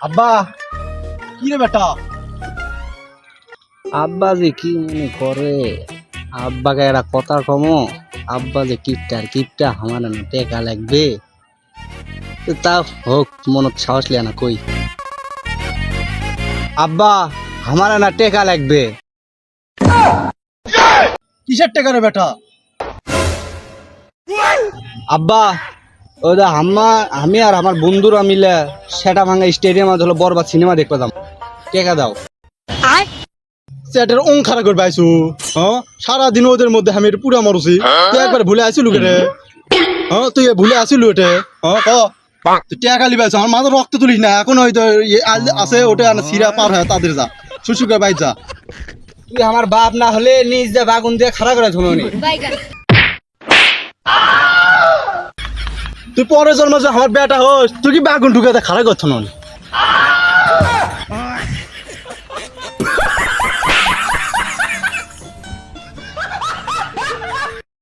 আব্বা কি রে বেটা? আব্বা যে কি মনে করে? আব্বাকে একটা কথা কমো আব্বা যে কিপটার কিপটা আমার না টেকা লাগবে। তা হোক মনত সাহস লিয়া না কই। আব্বা আমার না টেকা লাগবে। কিসের টেকা রে বেটা? আব্বা ওদা আম্মা আমি আর আমার বন্ধুরা মিলে সেটা ভাঙা স্টেডিয়ামে ধরো বরবাদ সিনেমা দেখতে যাম টেকা দাও। সেটার ওং খারাপ করে পাইছু হ্যাঁ সারাদিন ওদের মধ্যে আমি এটা পুরা মরছি। তুই একবার ভুলে আসিলু রে হ্যাঁ তুই ভুলে আসিলু এটা? হ্যাঁ ক? তুই টেকা লিবাইছ আমার মাঝে রক্ত তুলিস না এখন হয়তো আছে ওটা আনা সিরা পার হয় তাদের যা। শুশুকে বাইর যা। তুই আমার বাপ না হলে নিজ দিয়ে বাগুন দিয়ে খাড়া করে শুনুনি তুই পরের জন্ম যে আমার বেটা হোস তুই কি বাগুন ঢুকে খারাপ করছ না